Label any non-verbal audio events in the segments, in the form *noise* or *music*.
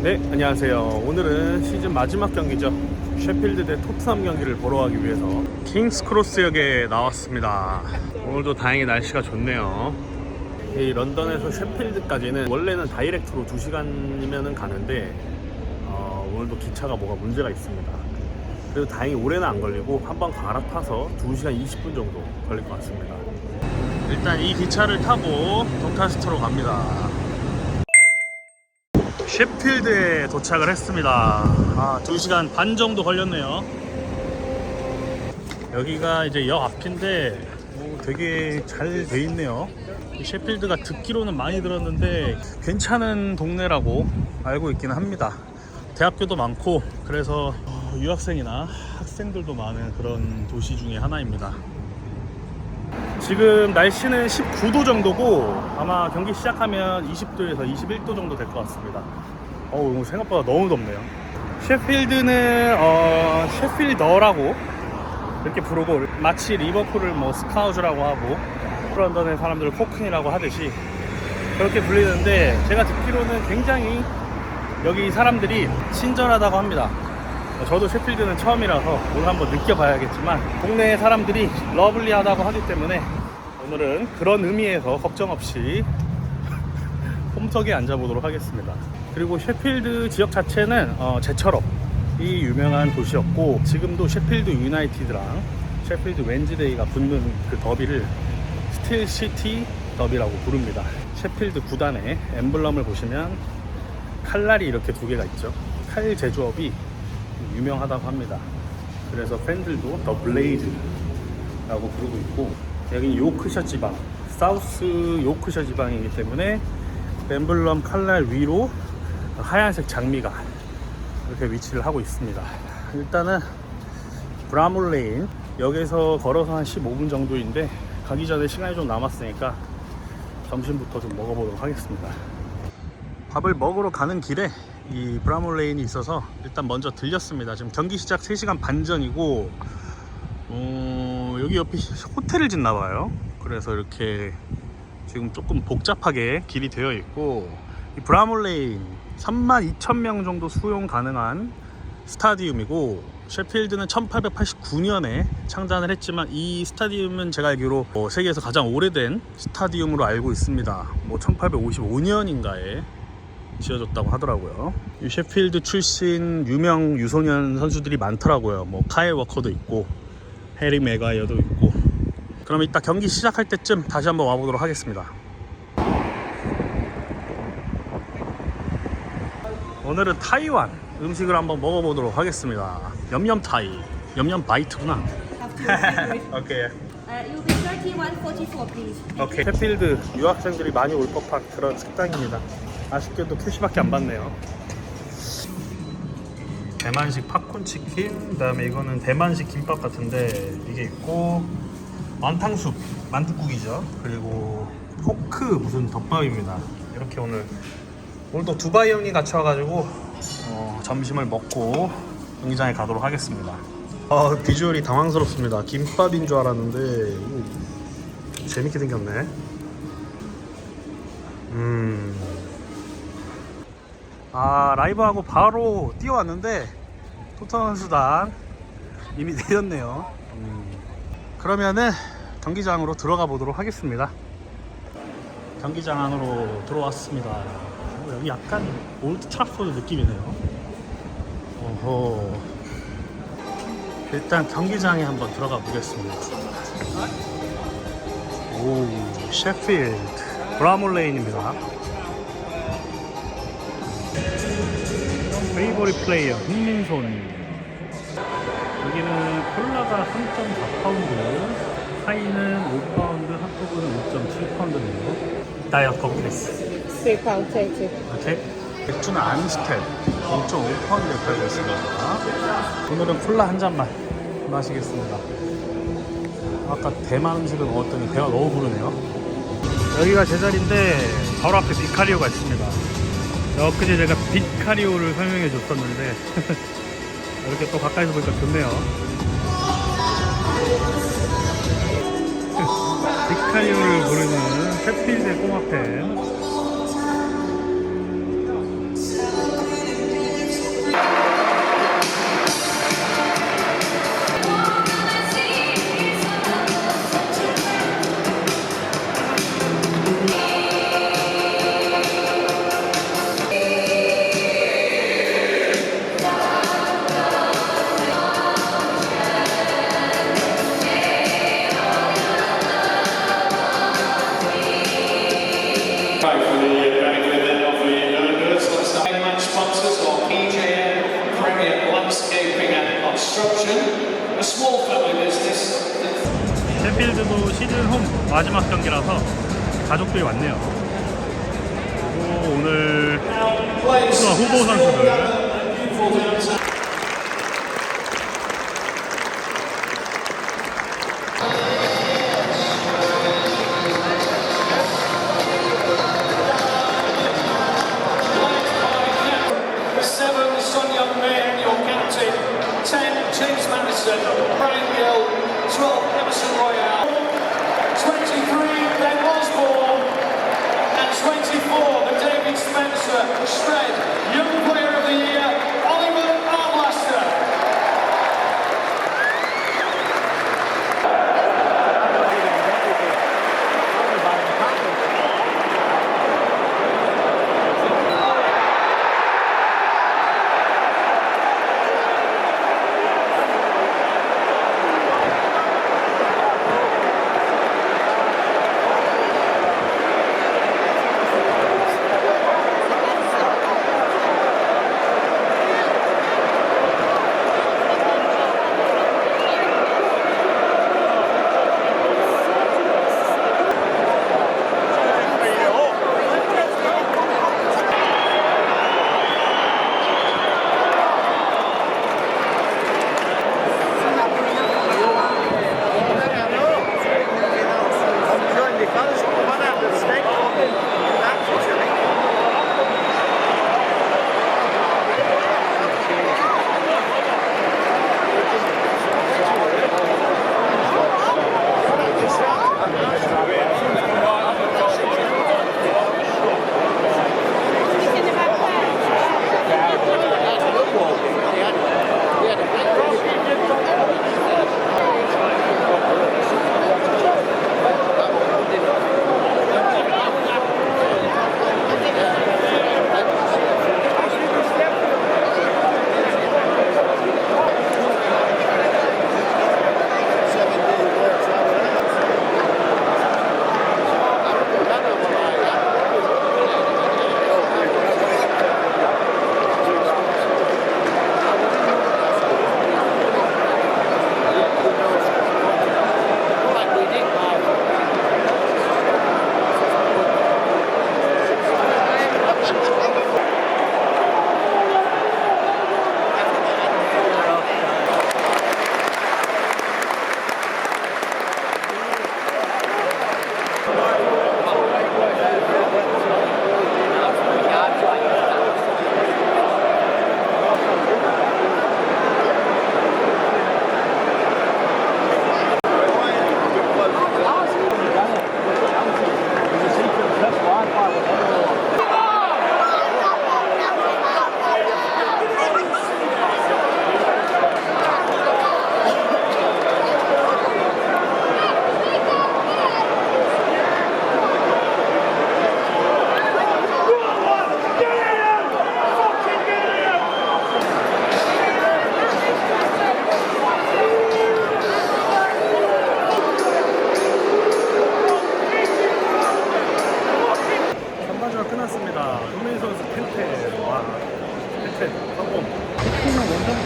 네, 안녕하세요. 오늘은 시즌 마지막 경기죠. 셰필드 대 토트넘 경기를 보러 가기 위해서 킹스 크로스역에 나왔습니다. 오늘도 다행히 날씨가 좋네요. 이 런던에서 셰필드까지는 원래는 다이렉트로 2시간이면 가는데 어, 오늘도 기차가 뭐가 문제가 있습니다. 그래도 다행히 오래는 안 걸리고 한번 갈아타서 2시간 20분 정도 걸릴 것 같습니다. 일단 이 기차를 타고 돈카스트로 갑니다. 셰필드에 도착을 했습니다. 아, 2시간 반 정도 걸렸네요. 여기가 이제 역 앞인데 오, 되게 잘 돼 있네요. 이 셰필드가 듣기로는 많이 들었는데 괜찮은 동네라고 알고 있기는 합니다. 대학교도 많고 그래서 어, 유학생이나 학생들도 많은 그런 도시 중에 하나입니다. 지금 날씨는 19도 정도고 아마 경기 시작하면 20도에서 21도 정도 될 것 같습니다. 어우 생각보다 너무 덥네요. 셰필드는 어, 셰필더라고 이렇게 부르고 마치 리버풀을 뭐 스카우즈라고 하고 런던의 사람들을 코큰이라고 하듯이 그렇게 불리는데 제가 듣기로는 굉장히 여기 사람들이 친절하다고 합니다. 어, 저도 셰필드는 처음이라서 오늘 한번 느껴봐야겠지만 동네 사람들이 러블리하다고 하기 때문에 오늘은 그런 의미에서 걱정 없이 *laughs* 홈석에 앉아보도록 하겠습니다. 그리고 셰필드 지역 자체는 어, 제철업이 유명한 도시였고 지금도 셰필드 유나이티드랑 셰필드 웬즈데이가 붙는 그 더비를 스틸 시티 더비라고 부릅니다. 셰필드 구단의 엠블럼을 보시면 칼날이 이렇게 두 개가 있죠. 칼 제조업이 유명하다고 합니다. 그래서 팬들도 더 블레이즈라고 부르고 있고 여기는 요크셔 지방, 사우스 요크셔 지방이기 때문에 엠블럼 칼날 위로 하얀색 장미가 이렇게 위치를 하고 있습니다. 일단은 브라물레인 역에서 걸어서 한 15분 정도인데 가기 전에 시간이 좀 남았으니까 점심부터 좀 먹어보도록 하겠습니다. 밥을 먹으러 가는 길에 이 브라몰레인이 있어서 일단 먼저 들렸습니다. 지금 경기 시작 3시간 반 전이고 어, 여기 옆에 호텔을 짓나 봐요. 그래서 이렇게 지금 조금 복잡하게 길이 되어 있고 이 브라몰레인 3만 2천 명 정도 수용 가능한 스타디움이고 셰필드는 1889년에 창단을 했지만 이 스타디움은 제가 알기로 어, 세계에서 가장 오래된 스타디움으로 알고 있습니다. 뭐 1855년인가에 지어졌다고 하더라고요. 이 셰필드 출신 유명 유소년 선수들이 많더라고요. 뭐 카일 워커도 있고 해리 메가이어도 있고. 그럼 이따 경기 시작할 때쯤 다시 한번 와보도록 하겠습니다. 오늘은 타이완 음식을 한번 먹어보도록 하겠습니다. 염염 타이, 염염 바이트구나. *laughs* 오케이. Uh, it will be 3144, please. 오케이. 셰필드 유학생들이 많이 올 법한 그런 식당입니다. 아쉽게도 캐시밖에 안 받네요. 대만식 팝콘 치킨, 그다음에 이거는 대만식 김밥 같은데 이게 있고 만탕수프, 만두국이죠. 그리고 포크 무슨 덮밥입니다. 이렇게 오늘 오늘도 두바이 형이 같이 와가지고 어, 점심을 먹고 경기장에 가도록 하겠습니다. 어, 비주얼이 당황스럽습니다. 김밥인 줄 알았는데 오, 재밌게 생겼네. 음. 아 라이브하고 바로 뛰어왔는데 토트넘 수단 이미 내렸네요. 음. 그러면은 경기장으로 들어가 보도록 하겠습니다. 경기장 안으로 들어왔습니다. 어, 여기 약간 올드 트라포드 느낌이네요. 오호. 일단 경기장에 한번 들어가 보겠습니다. 오, 셰필드 브라몰레인입니다. 페이보릿 플레이어 흥민손 여기는 콜라가 3.4파운드 하이는 5파운드 핫도그는 5.7파운드네요 다이어트 커피스. Three pound thirty. 이렇게 맥주는 암스텔 5.5파운드에 팔고 있습니다. 오늘은 콜라 한 잔만 마시겠습니다. 아까 대만 음식을 먹었더니 배가 너무 부르네요. 여기가 제 자리인데 바로 앞에 비카리오가 있습니다 엊그제 제가 비카리오를 설명해 줬었는데 *laughs* 이렇게 또 가까이서 보니까 좋네요. *laughs* 비카리오를 부르는 셰필드의 꼬마팬 Sorry for the uh, benefit then of the learners. Let's have headline sponsors or PJM Premier Landscaping and Construction, a small family business. 셰필드도 시즌 홈 마지막 경기라서 가족들이 왔네요. 그리고 오늘 후보 선수들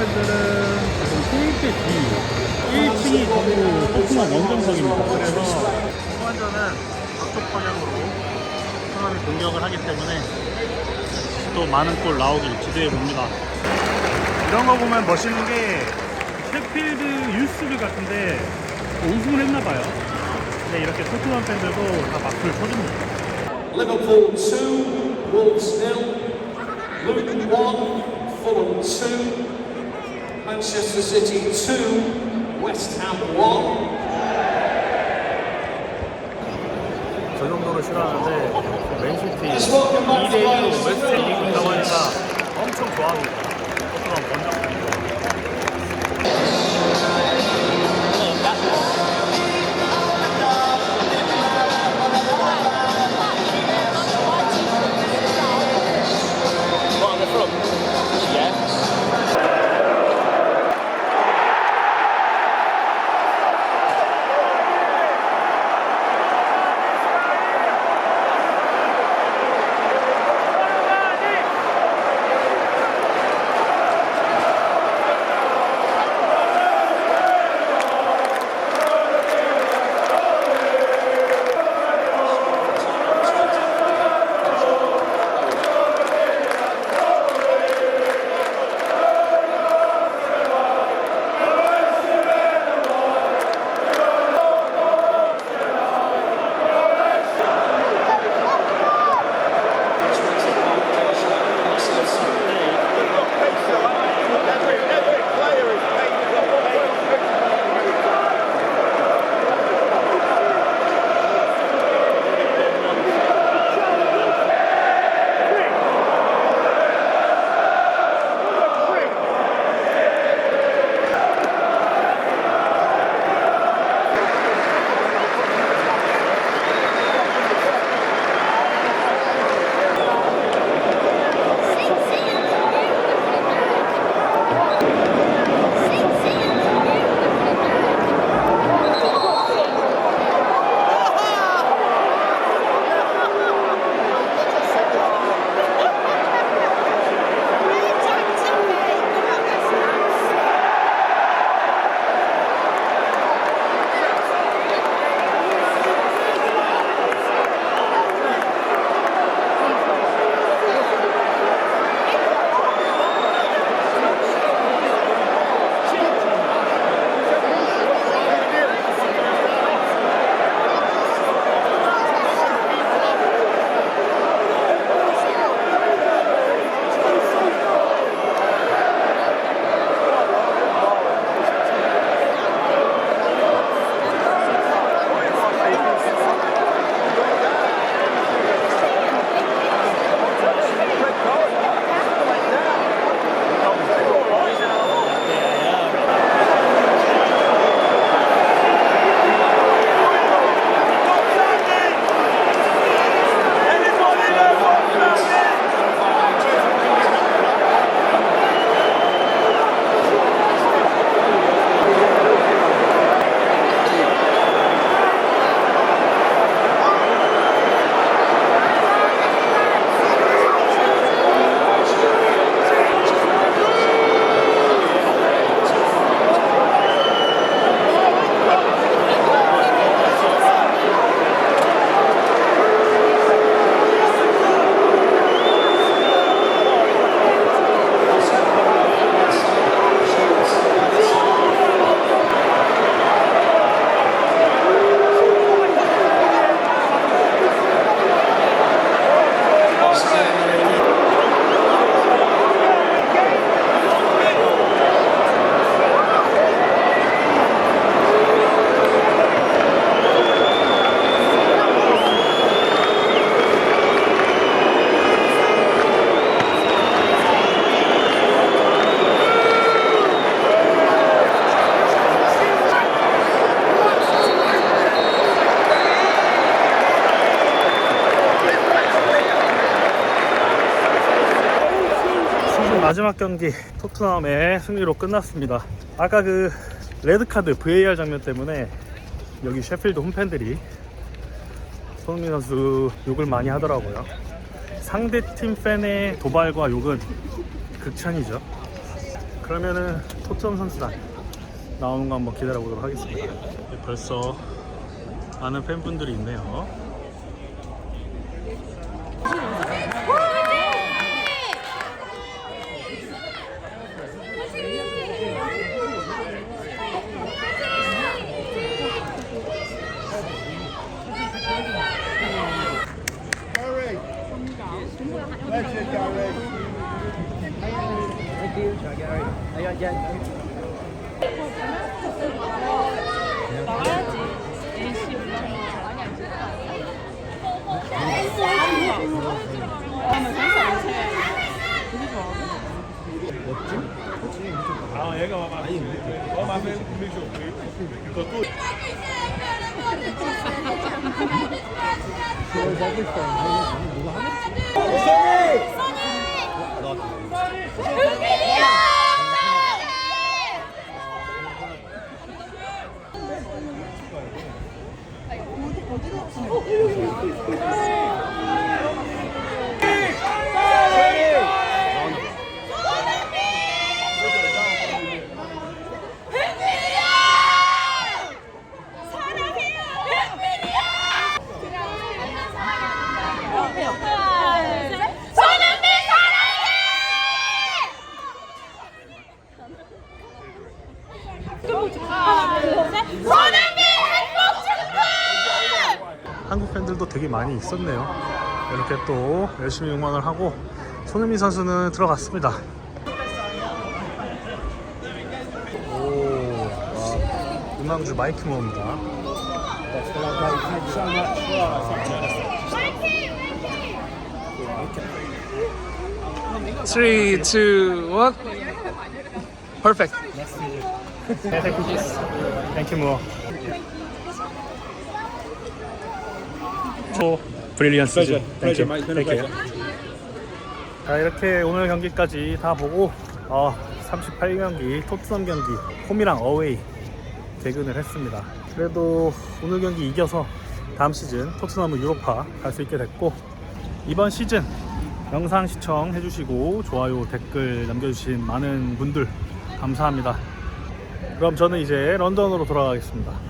팬들은 지금 K대 뒤 1층이 전부 포크만 원정석입니다. 그래서 후반전은 저쪽 방향으로 포크만이 공격을 하기 때문에 또 많은 골 나오길 기대해 봅니다. 이런 거 보면 멋있는 게 셰필드 유스를 같은데 우승을 했나 봐요. 근데 이렇게 토트넘 팬들도 다 막을 쳐줍니다. Liverpool 2, Wolves 0, Luton 1, Fulham 2, Manchester City 2, West Ham 1. 저 정도로 싫어하는데 맨시티 2대1로 웨스트햄 이긴다고 하니까 엄청 좋아합니다. 마지막 경기 토트넘의 승리로 끝났습니다. 아까 그 레드카드 VAR 장면 때문에 여기 셰필드 홈팬들이 손흥민 선수 욕을 많이 하더라고요. 상대팀 팬의 도발과 욕은 극찬이죠. 그러면은 토트넘 선수단 나오는 거 한번 기다려 보도록 하겠습니다. 벌써 많은 팬분들이 있네요. 아, 얘가 와봐. 마음에 밀죠. 그 한국 팬들도 되게 많이 있었네요. 이렇게 또 열심히 응원을 하고 손흥민 선수는 들어갔습니다. 오, 와, 음악주 마이크 모입니다. Three, two, one. Perfect. 땡큐 뭐. 초브 릴리언스. 땡큐. 땡큐. 자 이렇게 오늘 경기까지 다 보고 어, 38경기 토트넘 경기 홈이랑 어웨이 대근을 했습니다. 그래도 오늘 경기 이겨서 다음 시즌 토트넘은 유로파 갈 수 있게 됐고 이번 시즌 영상 시청해주시고 좋아요 댓글 남겨주신 많은 분들 감사합니다. 그럼 저는 이제 런던으로 돌아가겠습니다.